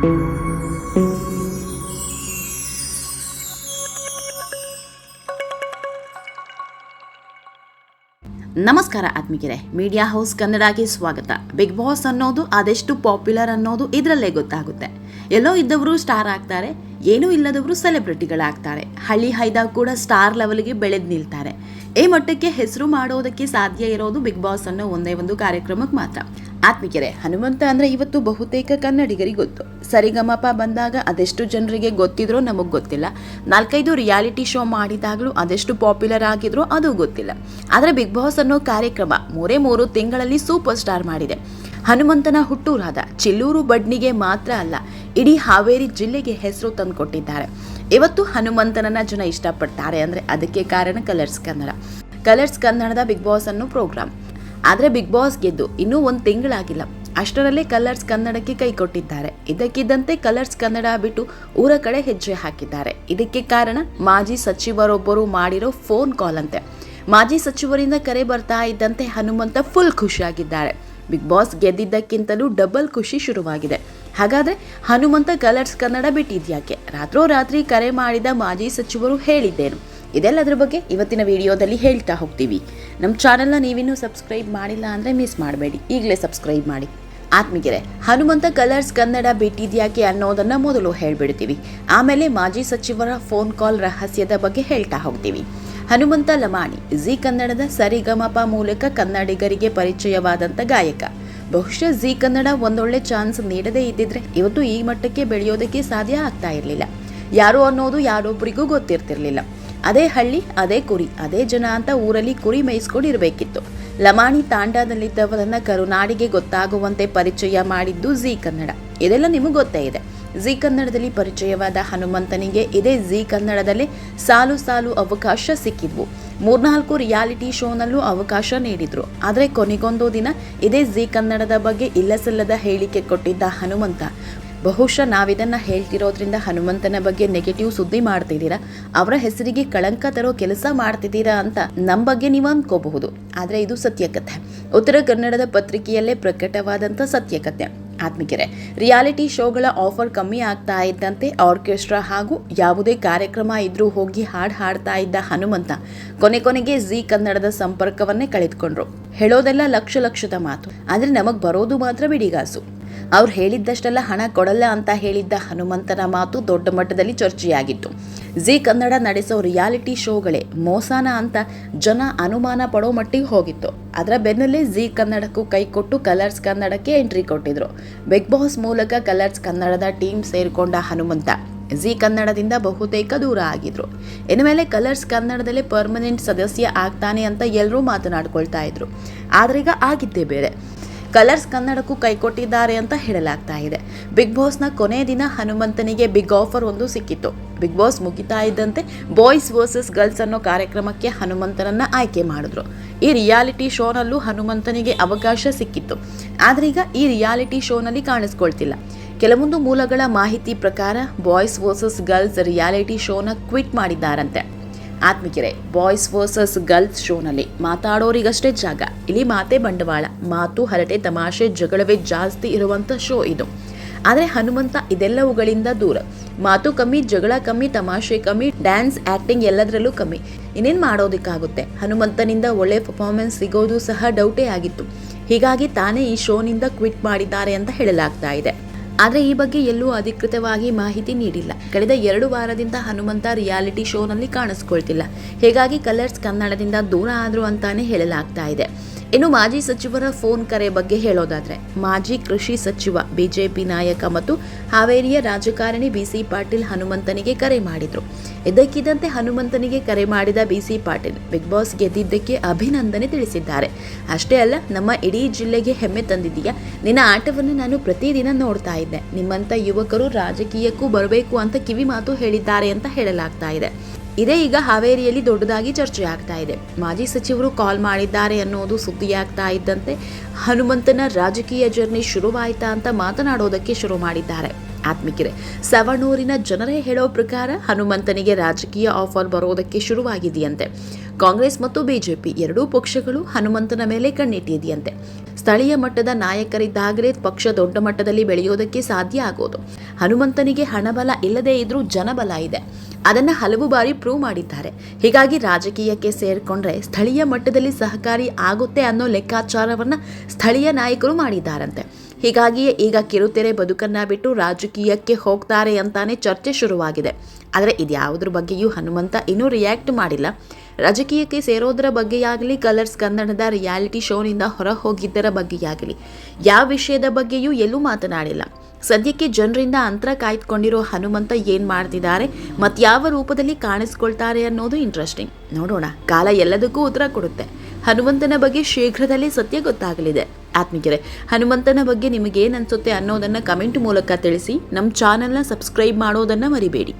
ನಮಸ್ಕಾರ ಆತ್ಮಿಕರೆ media house ಕನ್ನಡಕ್ಕೆ ಸ್ವಾಗತ. ಬಿಗ್ ಬಾಸ್ ಅನ್ನೋದು ಅದೆಷ್ಟು ಪಾಪ್ಯುಲರ್ ಅನ್ನೋದು ಇದರಲ್ಲೇ ಗೊತ್ತಾಗುತ್ತೆ. ಎಲ್ಲೋ ಇದ್ದವರು ಸ್ಟಾರ್ ಆಗ್ತಾರೆ, ಏನೂ ಇಲ್ಲದವರು ಸೆಲೆಬ್ರಿಟಿಗಳಾಗ್ತಾರೆ ಹಳ್ಳಿ ಹೈದ ಕೂಡ ಸ್ಟಾರ್ ಲೆವೆಲ್ಗೆ ಬೆಳೆದು ನಿಲ್ತಾರೆ. ಈ ಮಟ್ಟಕ್ಕೆ ಹೆಸರು ಮಾಡೋದಕ್ಕೆ ಸಾಧ್ಯ ಇರೋದು ಬಿಗ್ ಬಾಸ್ ಅನ್ನೋ ಒಂದೇ ಒಂದು ಕಾರ್ಯಕ್ರಮಕ್ಕೆ ಮಾತ್ರ. ಆತ್ಮಿಕರೆ, ಹನುಮಂತ ಅಂದ್ರೆ ಇವತ್ತು ಬಹುತೇಕ ಕನ್ನಡಿಗರಿಗೆ ಗೊತ್ತು. ಸರಿಗಮಪ ಬಂದಾಗ ಅದೆಷ್ಟು ಜನರಿಗೆ ಗೊತ್ತಿದ್ರೋ ನಮಗೆ ಗೊತ್ತಿಲ್ಲ. ನಾಲ್ಕೈದು ರಿಯಾಲಿಟಿ ಶೋ ಮಾಡಿದಾಗಲೂ ಅದೆಷ್ಟು ಪಾಪ್ಯುಲರ್ ಆಗಿದ್ರೋ ಅದು ಗೊತ್ತಿಲ್ಲ. ಆದರೆ ಬಿಗ್ ಬಾಸ್ ಅನ್ನೋ ಕಾರ್ಯಕ್ರಮ ಮೂರೇ ಮೂರು ತಿಂಗಳಲ್ಲಿ ಸೂಪರ್ ಸ್ಟಾರ್ ಮಾಡಿದೆ. ಹನುಮಂತನ ಹುಟ್ಟೂರಾದ ಚಿಲ್ಲೂರು ಬಡ್ನಿಗೆ ಮಾತ್ರ ಅಲ್ಲ, ಇಡೀ ಹಾವೇರಿ ಜಿಲ್ಲೆಗೆ ಹೆಸರು ತಂದುಕೊಟ್ಟಿದ್ದಾರೆ. ಇವತ್ತು ಹನುಮಂತನನ್ನ ಜನ ಇಷ್ಟಪಡ್ತಾರೆ ಅಂದ್ರೆ ಅದಕ್ಕೆ ಕಾರಣ ಕಲರ್ಸ್ ಕನ್ನಡ. ಕಲರ್ಸ್ ಕನ್ನಡದ ಬಿಗ್ ಬಾಸ್ ಅನ್ನೋ ಪ್ರೋಗ್ರಾಮ್. ಆದರೆ ಬಿಗ್ ಬಾಸ್ ಗೆದ್ದು ಇನ್ನೂ ಒಂದು ತಿಂಗಳಾಗಿಲ್ಲ. ಅಷ್ಟರಲ್ಲೇ ಕಲರ್ಸ್ ಕನ್ನಡಕ್ಕೆ ಕೈ ಕೊಟ್ಟಿದ್ದಾರೆ. ಇದಕ್ಕಿದ್ದಂತೆ ಕಲರ್ಸ್ ಕನ್ನಡ ಬಿಟ್ಟು ಊರ ಕಡೆ ಹೆಜ್ಜೆ ಹಾಕಿದ್ದಾರೆ. ಇದಕ್ಕೆ ಕಾರಣ ಮಾಜಿ ಸಚಿವರೊಬ್ಬರು ಮಾಡಿರೋ ಫೋನ್ ಕಾಲ್ ಅಂತೆ. ಮಾಜಿ ಸಚಿವರಿಂದ ಕರೆ ಬರ್ತಾ ಇದ್ದಂತೆ ಹನುಮಂತ ಫುಲ್ ಖುಷಿಯಾಗಿದ್ದಾರೆ. ಬಿಗ್ ಬಾಸ್ ಗೆದ್ದಿದ್ದಕ್ಕಿಂತಲೂ ಡಬಲ್ ಖುಷಿ ಶುರುವಾಗಿದೆ. ಹಾಗಾದರೆ ಹನುಮಂತ ಕಲರ್ಸ್ ಕನ್ನಡ ಬಿಟ್ಟಿದ್ಯಾಕೆ? ರಾತ್ರೋರಾತ್ರಿ ಕರೆ ಮಾಡಿದ ಮಾಜಿ ಸಚಿವರು ಹೇಳಿದ್ದೇನು? ಇದೆಲ್ಲದ್ರ ಬಗ್ಗೆ ಇವತ್ತಿನ ವಿಡಿಯೋದಲ್ಲಿ ಹೇಳ್ತಾ ಹೋಗ್ತೀವಿ. ನಮ್ಮ ಚಾನೆಲ್ನ ನೀವಿನ್ನೂ ಸಬ್ಸ್ಕ್ರೈಬ್ ಮಾಡಿಲ್ಲ ಅಂದರೆ ಮಿಸ್ ಮಾಡಬೇಡಿ. ಈಗಲೇ ಸಬ್ಸ್ಕ್ರೈಬ್ ಮಾಡಿ. ಆತ್ಮಿಗೆರೆ ಹನುಮಂತ ಕಲರ್ಸ್ ಕನ್ನಡ ಬಿಟ್ಟಿದ್ಯಾಕೆ ಅನ್ನೋದನ್ನು ಮೊದಲು ಹೇಳಿಬಿಡ್ತೀವಿ. ಆಮೇಲೆ ಮಾಜಿ ಸಚಿವರ ಫೋನ್ ಕಾಲ್ ರಹಸ್ಯದ ಬಗ್ಗೆ ಹೇಳ್ತಾ ಹೋಗ್ತೀವಿ. ಹನುಮಂತ ಲಮಾಣಿ, ಜಿ ಕನ್ನಡದ ಸರಿಗಮಪ ಮೂಲಕ ಕನ್ನಡಿಗರಿಗೆ ಪರಿಚಯವಾದಂಥ ಗಾಯಕ. ಬಹುಶಃ ಜಿ ಕನ್ನಡ ಒಂದೊಳ್ಳೆ ಚಾನ್ಸ್ ನೀಡದೇ ಇದ್ದಿದ್ರೆ ಇವತ್ತು ಈ ಮಟ್ಟಕ್ಕೆ ಬೆಳೆಯೋದಕ್ಕೆ ಸಾಧ್ಯ ಆಗ್ತಾ ಇರಲಿಲ್ಲ. ಯಾರು ಅನ್ನೋದು ಯಾರೊಬ್ಬರಿಗೂ ಗೊತ್ತಿರ್ತಿರ್ಲಿಲ್ಲ. ಅದೇ ಹಳ್ಳಿ, ಅದೇ ಕುರಿ, ಅದೇ ಜನ ಅಂತ ಊರಲ್ಲಿ ಕುರಿ ಮೇಯಿಸ್ಕೊಂಡಿರಬೇಕಿತ್ತು. ಲಮಾಣಿ ತಾಂಡದಲ್ಲಿದ್ದವರನ್ನ ಕರುನಾಡಿಗೆ ಗೊತ್ತಾಗುವಂತೆ ಪರಿಚಯ ಮಾಡಿದ್ದು ಜಿ ಕನ್ನಡ. ಇದೆಲ್ಲ ನಿಮಗೆ ಗೊತ್ತೇ ಇದೆ. ಜಿ ಕನ್ನಡದಲ್ಲಿ ಪರಿಚಯವಾದ ಹನುಮಂತನಿಗೆ ಇದೇ ಜಿ ಕನ್ನಡದಲ್ಲಿ ಸಾಲು ಸಾಲು ಅವಕಾಶ ಸಿಕ್ಕಿದ್ವು. ಮೂರ್ನಾಲ್ಕು ರಿಯಾಲಿಟಿ ಶೋನಲ್ಲೂ ಅವಕಾಶ ನೀಡಿದ್ರು. ಆದರೆ ಕೊನೆಗೊಂದು ದಿನ ಇದೇ ಜಿ ಕನ್ನಡದ ಬಗ್ಗೆ ಇಲ್ಲಸಲ್ಲದ ಹೇಳಿಕೆ ಕೊಟ್ಟಿದ್ದ ಹನುಮಂತ. ಬಹುಶಃ ನಾವಿದನ್ನು ಹೇಳ್ತಿರೋದ್ರಿಂದ ಹನುಮಂತನ ಬಗ್ಗೆ ನೆಗೆಟಿವ್ ಸುದ್ದಿ ಮಾಡ್ತಿದ್ದೀರಾ? ಅವರ ಹೆಸರಿಗೆ ಕಳಂಕ ತರೋ ಕೆಲಸ ಮಾಡ್ತಿದ್ದೀರಾ ಅಂತ ನಮ್ಮ ಬಗ್ಗೆ ನೀವು ಅಂದ್ಕೋಬಹುದು ಆದರೆ ಇದು ಸತ್ಯಕಥೆ. ಉತ್ತರ ಕನ್ನಡದ ಪತ್ರಿಕೆಯಲ್ಲೇ ಪ್ರಕಟವಾದಂಥ ಸತ್ಯಕಥೆ. ಆತ್ಮಿಕೆರೆ ರಿಯಾಲಿಟಿ ಶೋಗಳ ಆಫರ್ ಕಮ್ಮಿ ಆಗ್ತಾ ಇದ್ದಂತೆ ಆರ್ಕೆಸ್ಟ್ರಾ ಹಾಗೂ ಯಾವುದೇ ಕಾರ್ಯಕ್ರಮ ಇದ್ರೂ ಹೋಗಿ ಹಾಡು ಹಾಡ್ತಾ ಇದ್ದ ಹನುಮಂತ ಕೊನೆ ಕೊನೆಗೆ ಜಿ ಕನ್ನಡದ ಸಂಪರ್ಕವನ್ನೇ ಕಳೆದುಕೊಂಡ್ರು. ಹೇಳೋದೆಲ್ಲ ಲಕ್ಷ ಲಕ್ಷದ ಮಾತು. ಆದರೆ ನಮಗೆ ಬರೋದು ಮಾತ್ರ ಬಿಡಿಗಾಸು. ಅವ್ರು ಹೇಳಿದ್ದಷ್ಟೆಲ್ಲ ಹಣ ಕೊಡಲ್ಲ ಅಂತ ಹೇಳಿದ್ದ ಹನುಮಂತನ ಮಾತು ದೊಡ್ಡ ಮಟ್ಟದಲ್ಲಿ ಚರ್ಚೆಯಾಗಿತ್ತು. ಜಿ ಕನ್ನಡ ನಡೆಸೋ ರಿಯಾಲಿಟಿ ಶೋಗಳೇ ಮೋಸಾನ ಅಂತ ಜನ ಅನುಮಾನ ಪಡೋ ಮಟ್ಟಿಗೆ ಹೋಗಿತ್ತು. ಅದರ ಬೆನ್ನಲ್ಲೇ ಜಿ ಕನ್ನಡಕ್ಕೂ ಕೈ ಕೊಟ್ಟು ಕಲರ್ಸ್ ಕನ್ನಡಕ್ಕೆ ಎಂಟ್ರಿ ಕೊಟ್ಟಿದ್ರು. ಬಿಗ್ ಬಾಸ್ ಮೂಲಕ ಕಲರ್ಸ್ ಕನ್ನಡದ ಟೀಮ್ ಸೇರಿಕೊಂಡ ಹನುಮಂತ ಜಿ ಕನ್ನಡದಿಂದ ಬಹುತೇಕ ದೂರ ಆಗಿದ್ರು. ಇನ್ನು ಮೇಲೆ ಕಲರ್ಸ್ ಕನ್ನಡದಲ್ಲೇ ಪರ್ಮನೆಂಟ್ ಸದಸ್ಯ ಆಗ್ತಾನೆ ಅಂತ ಎಲ್ಲರೂ ಮಾತನಾಡ್ಕೊಳ್ತಾ ಇದ್ರು. ಆದ್ರೀಗ ಆಗಿದ್ದೇ ಬೇರೆ. ಕಲರ್ಸ್ ಕನ್ನಡಕ್ಕೂ ಕೈಕೊಟ್ಟಿದ್ದಾರೆ ಅಂತ ಹೇಳಲಾಗ್ತಾ ಇದೆ. ಬಿಗ್ ಬಾಸ್ನ ಕೊನೆ ದಿನ ಹನುಮಂತನಿಗೆ ಬಿಗ್ ಆಫರ್ ಒಂದು ಸಿಕ್ಕಿತ್ತು. ಬಿಗ್ ಬಾಸ್ ಮುಗಿತಾ ಇದ್ದಂತೆ ಬಾಯ್ಸ್ ವರ್ಸಸ್ ಗರ್ಲ್ಸ್ ಅನ್ನೋ ಕಾರ್ಯಕ್ರಮಕ್ಕೆ ಹನುಮಂತನನ್ನ ಆಯ್ಕೆ ಮಾಡಿದ್ರು. ಈ ರಿಯಾಲಿಟಿ ಶೋನಲ್ಲೂ ಹನುಮಂತನಿಗೆ ಅವಕಾಶ ಸಿಕ್ಕಿತ್ತು. ಆದ್ರೀಗ ಈ ರಿಯಾಲಿಟಿ ಶೋನಲ್ಲಿ ಕಾಣಿಸ್ಕೊಳ್ತಿಲ್ಲ. ಕೆಲವೊಂದು ಮೂಲಗಳ ಮಾಹಿತಿ ಪ್ರಕಾರ ಬಾಯ್ಸ್ ವರ್ಸಸ್ ಗರ್ಲ್ಸ್ ರಿಯಾಲಿಟಿ ಶೋನ ಕ್ವಿಟ್ ಮಾಡಿದ್ದಾರಂತೆ. ಆತ್ಮಿಕರೆ ಬಾಯ್ಸ್ ವರ್ಸಸ್ ಗರ್ಲ್ಸ್ ಶೋನಲ್ಲಿ ಮಾತಾಡೋರಿಗಷ್ಟೇ ಜಾಗ. ಇಲ್ಲಿ ಮಾತೆ ಬಂಡವಾಳ, ಮಾತು ಹರಟೆ ತಮಾಷೆ, ಜಗಳವೇ ಜಾಸ್ತಿ ಇರುವಂಥ ಶೋ ಇದು. ಆದರೆ ಹನುಮಂತ ಇದೆಲ್ಲವುಗಳಿಂದ ದೂರ. ಮಾತು ಕಮ್ಮಿ, ಜಗಳ ಕಮ್ಮಿ, ತಮಾಷೆ ಕಮ್ಮಿ ಡ್ಯಾನ್ಸ್ ಆ್ಯಕ್ಟಿಂಗ್ ಎಲ್ಲದರಲ್ಲೂ ಕಮ್ಮಿ. ಇನ್ನೇನು ಮಾಡೋದಕ್ಕಾಗುತ್ತೆ? ಹನುಮಂತನಿಂದ ಒಳ್ಳೆ ಪರ್ಫಾರ್ಮೆನ್ಸ್ ಸಿಗೋದು ಸಹ ಡೌಟೇ ಆಗಿತ್ತು. ಹೀಗಾಗಿ ತಾನೇ ಈ ಶೋನಿಂದ ಕ್ವಿಟ್ ಮಾಡಿದ್ದಾರೆ ಅಂತ ಹೇಳಲಾಗ್ತಾ ಇದೆ. ಆದರೆ ಈ ಬಗ್ಗೆ ಎಲ್ಲೂ ಅಧಿಕೃತವಾಗಿ ಮಾಹಿತಿ ನೀಡಿಲ್ಲ. ಕಳೆದ ಎರಡು ವಾರದಿಂದ ಹನುಮಂತ ರಿಯಾಲಿಟಿ ಶೋನಲ್ಲಿ ಕಾಣಿಸ್ಕೊಳ್ತಿಲ್ಲ. ಹೀಗಾಗಿ ಕಲರ್ಸ್ ಕನ್ನಡದಿಂದ ದೂರ ಆದ್ರು ಅಂತಾನೆ ಹೇಳಲಾಗ್ತಾ ಇದೆ. ಇನ್ನು ಮಾಜಿ ಸಚಿವರ ಫೋನ್ ಕರೆ ಬಗ್ಗೆ ಹೇಳೋದಾದ್ರೆ, ಮಾಜಿ ಕೃಷಿ ಸಚಿವ, ಬಿಜೆಪಿ ನಾಯಕ ಮತ್ತು ಹಾವೇರಿಯ ರಾಜಕಾರಣಿ ಬಿಸಿ ಪಾಟೀಲ್ ಹನುಮಂತನಿಗೆ ಕರೆ ಮಾಡಿದ್ರು. ಇದಕ್ಕಿದ್ದಂತೆ ಹನುಮಂತನಿಗೆ ಕರೆ ಮಾಡಿದ B C Patil big boss ಗೆದ್ದಿದ್ದಕ್ಕೆ ಅಭಿನಂದನೆ ತಿಳಿಸಿದ್ದಾರೆ. ಅಷ್ಟೇ ಅಲ್ಲ, ನಮ್ಮ ಇಡೀ ಜಿಲ್ಲೆಗೆ ಹೆಮ್ಮೆ ತಂದಿದ್ದೀಯಾ? ನಿನ್ನ ಆಟವನ್ನು ನಾನು ಪ್ರತಿದಿನ ನೋಡ್ತಾ ಇದ್ದೆ. ನಿಮ್ಮಂಥ ಯುವಕರು ರಾಜಕೀಯಕ್ಕೂ ಬರಬೇಕು ಅಂತ ಕಿವಿ ಮಾತು ಹೇಳಿದ್ದಾರೆ ಅಂತ ಹೇಳಲಾಗ್ತಾ ಇದೆ. ಇದೇ ಈಗ ಹಾವೇರಿಯಲ್ಲಿ ದೊಡ್ಡದಾಗಿ ಚರ್ಚೆ ಆಗ್ತಾ ಇದೆ. ಮಾಜಿ ಸಚಿವರು ಕಾಲ್ ಮಾಡಿದ್ದಾರೆ ಅನ್ನೋದು ಸುದ್ದಿಯಾಗ್ತಾ ಇದ್ದಂತೆ ಹನುಮಂತನ ರಾಜಕೀಯ ಜರ್ನಿ ಶುರುವಾಯ್ತಾ ಅಂತ ಮಾತನಾಡೋದಕ್ಕೆ ಶುರು ಮಾಡಿದ್ದಾರೆ. ಆತ್ಮಿಕರೆ, ಸವಣೂರಿನ ಜನರೇ ಹೇಳೋ ಪ್ರಕಾರ ಹನುಮಂತನಿಗೆ ರಾಜಕೀಯ ಆಫರ್ ಬರೋದಕ್ಕೆ ಶುರುವಾಗಿದೆಯಂತೆ. ಕಾಂಗ್ರೆಸ್ ಮತ್ತು ಬಿಜೆಪಿ ಎರಡೂ ಪಕ್ಷಗಳು ಹನುಮಂತನ ಮೇಲೆ ಕಣ್ಣಿಟ್ಟಿದೆಯಂತೆ. ಸ್ಥಳೀಯ ಮಟ್ಟದ ನಾಯಕರಿದ್ದಾಗಲೇ ಪಕ್ಷ ದೊಡ್ಡ ಮಟ್ಟದಲ್ಲಿ ಬೆಳೆಯೋದಕ್ಕೆ ಸಾಧ್ಯ ಆಗೋದು. ಹನುಮಂತನಿಗೆ ಹಣಬಲ ಇಲ್ಲದೇ ಇದ್ರೂ ಜನಬಲ ಇದೆ. ಅದನ್ನು ಹಲವು ಬಾರಿ ಪ್ರೂವ್ ಮಾಡಿದ್ದಾರೆ. ಹೀಗಾಗಿ ರಾಜಕೀಯಕ್ಕೆ ಸೇರಿಕೊಂಡ್ರೆ ಸ್ಥಳೀಯ ಮಟ್ಟದಲ್ಲಿ ಸಹಕಾರಿ ಆಗುತ್ತೆ ಅನ್ನೋ ಲೆಕ್ಕಾಚಾರವನ್ನು ಸ್ಥಳೀಯ ನಾಯಕರು ಮಾಡಿದ್ದಾರಂತೆ. ಹೀಗಾಗಿಯೇ ಈಗ ಕಿರುತೆರೆ ಬದುಕನ್ನ ಬಿಟ್ಟು ರಾಜಕೀಯಕ್ಕೆ ಹೋಗ್ತಾರೆ ಅಂತಾನೆ ಚರ್ಚೆ ಶುರುವಾಗಿದೆ. ಆದರೆ ಇದ್ಯಾವುದ್ರ ಬಗ್ಗೆಯೂ ಹನುಮಂತ ಇನ್ನೂ ರಿಯಾಕ್ಟ್ ಮಾಡಿಲ್ಲ. ರಾಜಕೀಯಕ್ಕೆ ಸೇರೋದರ ಬಗ್ಗೆಯಾಗಲಿ, ಕಲರ್ಸ್ ಕನ್ನಡದ ರಿಯಾಲಿಟಿ ಶೋನಿಂದ ಹೊರ ಹೋಗಿದ್ದರ ಬಗ್ಗೆಯಾಗಲಿ, ಯಾವ ವಿಷಯದ ಬಗ್ಗೆಯೂ ಎಲ್ಲೂ ಮಾತನಾಡಿಲ್ಲ. ಸದ್ಯಕ್ಕೆ ಜನರಿಂದ ಅಂತರ ಕಾಯ್ದುಕೊಂಡಿರೋ ಹನುಮಂತ ಏನು ಮಾಡ್ತಿದ್ದಾರೆ ಮತ್ಯಾವ ರೂಪದಲ್ಲಿ ಕಾಣಿಸ್ಕೊಳ್ತಾರೆ ಅನ್ನೋದು ಇಂಟ್ರೆಸ್ಟಿಂಗ್ ನೋಡೋಣ, ಕಾಲ ಎಲ್ಲದಕ್ಕೂ ಉತ್ತರ ಕೊಡುತ್ತೆ. ಹನುಮಂತನ ಬಗ್ಗೆ ಶೀಘ್ರದಲ್ಲಿ ಸತ್ಯ ಗೊತ್ತಾಗಲಿದೆ. ಆತ್ಮೀಯರೇ, ಹನುಮಂತನ ಬಗ್ಗೆ ನಿಮಗೇನು ಅನ್ಸುತ್ತೆ ಅನ್ನೋದನ್ನು ಕಮೆಂಟ್ ಮೂಲಕ ತಿಳಿಸಿ ನಮ್ಮ ಚಾನೆಲ್ನ ಸಬ್ಸ್ಕ್ರೈಬ್ ಮಾಡೋದನ್ನು ಮರಿಬೇಡಿ.